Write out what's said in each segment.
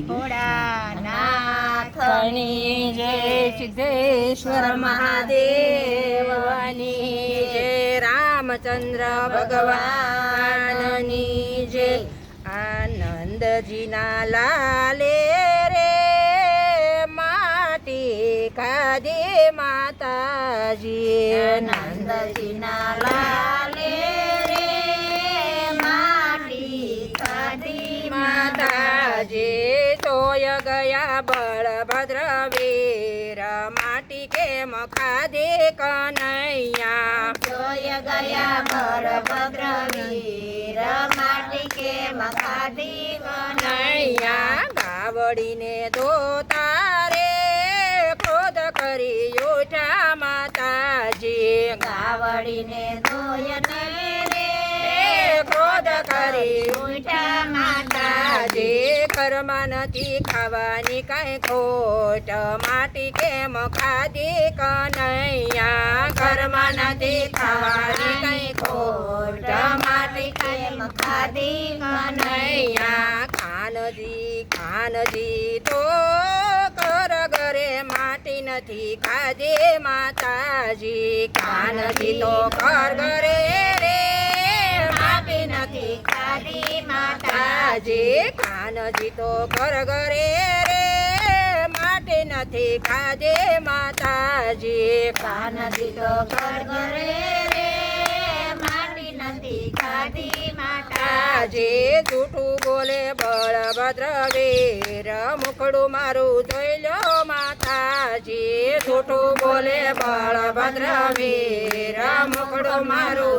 ભોળાનાથની જય સિદ્ધેશ્વર મહાદેવની જય રામચંદ્ર ભગવાનની જય આનંદજીના લાલે રે માટી કાદે માતાજી આનંદજીના લાલે બળભદ્ર વીર માટી કેમ ખાધે કનૈયા? જોય ગયા બળભદ્ર વીર માટી કે મખાધી કનૈયા? ગાવડીને દોતારે ક્રોધ કરી ઉઠા માતાજી. ગાવડીને ધોયને રે ક્રોધ કરી ઉઠા માતા આજે ઘરમાં નથી ખાવાની કાંઈ ખોટ માટી કેમ ખાધી કનૈયા? ઘરમાં નથી ખાવાની કાંઈ ખોટ માટી કેમ ખાધી કનૈયા? ખાનજી ખાનજી તો કર ઘરે માટી નથી ખાધે માતાજી. ખાનજી તો કર ઘરે રે, માટી નથી માતા આજે કાનજી તો ઘર ઘરે રે માટે નથી ખાજે માતાજી. કાનજી તો ઘર ઘરે રે માટી નથી ખાધી માતા આજે જૂઠું બોલે બળભદ્ર વીર મુખડું મારું જોઈ લો માતાજી. જૂઠું બોલે બળભદ્ર વીર મુખડું મારું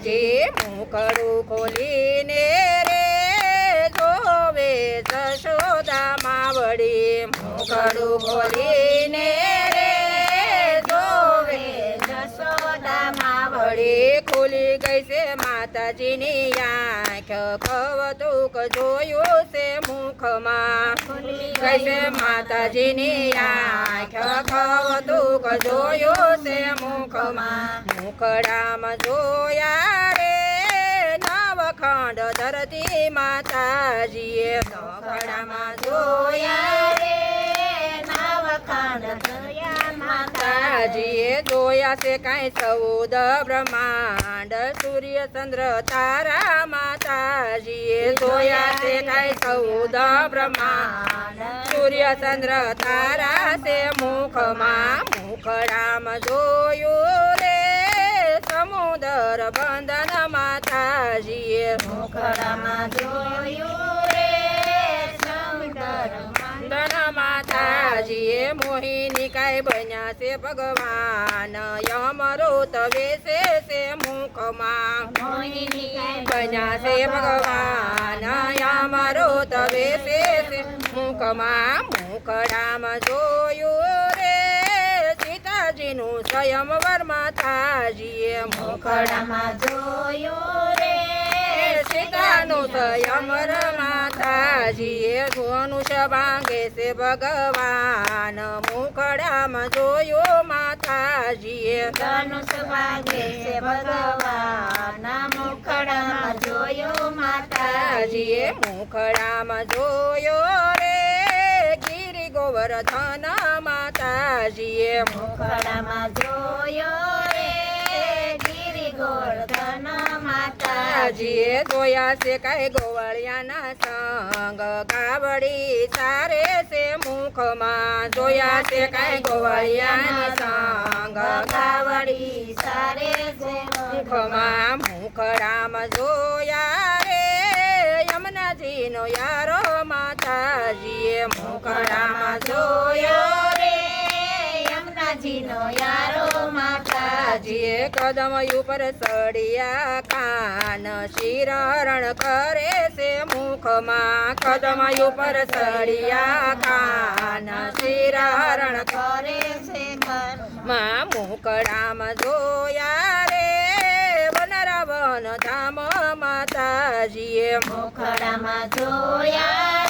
આજે મોકળું ખોલીને રે જોવે જશોદા માવડી. મોકળું ખોલીને રે જોવે જશોદા માવડી. ખોલી ગઈ છે માતાજીની આંખ, કવતુક જોયું છે મુખમાં. કૈસે ગઈ છે માતાજીની આંખ, કવતુક જોયું છે મુખમાં. મુખડામાં જોયા ધરતી માતાજીએ નવખડામાં જોયા રે માતાજીએ જોયા છે કાંઈ ચૌદ બ્રહ્માંડ, સૂર્ય, ચંદ્ર, તારા માતાજીએ જોયા છે કાંઈ ચૌદ બ્રહ્માંડ, સૂર્ય, ચંદ્ર, તારા છે મુખમાં. મુખડામાં જોયું રે, સમુદર બંધન માતાજીએ મુખડામાં જોયું રે બંધન માતાજીએ મોહિની કાંઈ બન્યા છે ભગવાન. યમરૂત વેસે છે મુખમાં. મોહિની કાંઈ બન્યા છે ભગવાન. યમરૂત વેસે છે મુખમાં. મુખડામાં જોયું રે સીતાજીનું સ્વયંવર માતાજીએ મુખડામાં જોયું રે સીતાનું સ્વયંવર માતાજીએ ધનુષ ભાંગે છે ભગવાન. મુખડામાં જોયો માતાજીએ. ધનુષ ભાગે છે ભગવાન. મુખડામાં જોયો માતાજીએ. મુખડામાં જોયો રે ગિરી ગોવર્ધન માતાજીએ. મુખડામાં જોયો ગોળધન માતાજીએ જોયા છે કાંઈ ગોવળિયાના સંગ. કાવડી સારે છે મુખમાં. જોયા છે કાંઈ ગોવળિયાના સંગ. કાવડી સારે છે મુખમાં. મુખડામાં જોયા રે યમુનાજીનો યારો માતાજીએ. મુખડામાં જોયો રે યમુનાજીનો માતા કદમ ઉપર સડિયા કાન શિરણ કરે છે મુખમાં. કદમ ઉપર સડિયા કાન શિરણ કરે છે માં મુકડામ જોયા રે. વનરાવન ધામ માતાજીએ મુખડામાં જોયા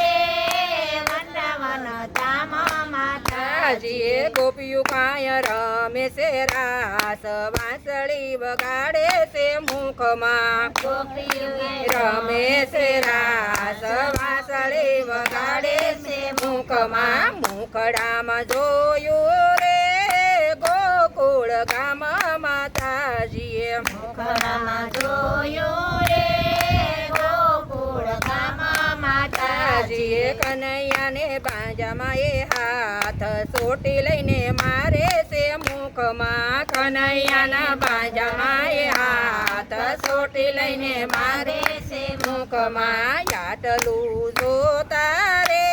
માતાજીએ ગોપિયું કાય રમે છે રાસ વાંસળી વગાડે છે મુખમાં. રમે છે રાસ વાંસળી મુખમાં. મુખડામાં જોયું રે ગોકુળ ગામ માતાજીએ. મુખડામાં માતાજીએ કનૈયાને બાંજામાં એ હાથ સોટી લઈને મારે છે મુખમાં. કનૈયાના બાંજામાં એ હાથ સોટી લઈને મારે છે મુખમાં. યાટલું જોતા રે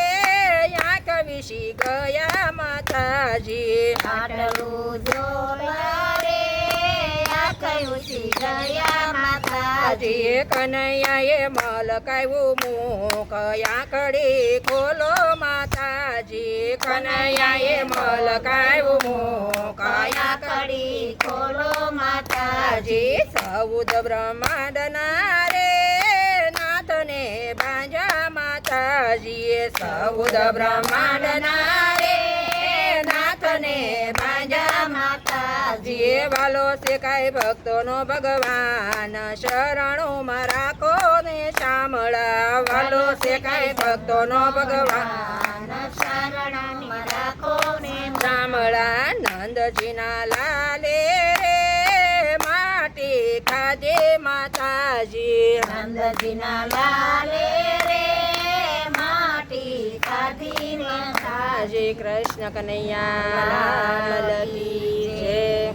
યાક વિશી ગયા માતાજી. આટલું જોયા રે આ વિશી ગયા માતાજી. આજીએ કનૈયાએ મલકાયું મુખ આંકડી ખોલો માતાજી. કનૈયાએ મલકાયું મુખ આંકડી ખોલો માતાજી. સૌદ બ્રહ્માંડના રે નાથને બાંજા માતાજીએ. સૌદ બ્રહ્માંડના રે નાથને માતાજી જે વાલો શેખાય ભક્તોનો ભગવાન. શરણોમાં રાખો ને શામળા વાલો શેખાય ભક્તોનો ભગવાન. શરણમાં રાખો ને શામળા નંદજીના લાલે રે માટી ખાજે માતાજી. નંદજીના લાલે રે માટી ખાધી માતા કૃષ્ણ કનૈયા લાલ કી જય.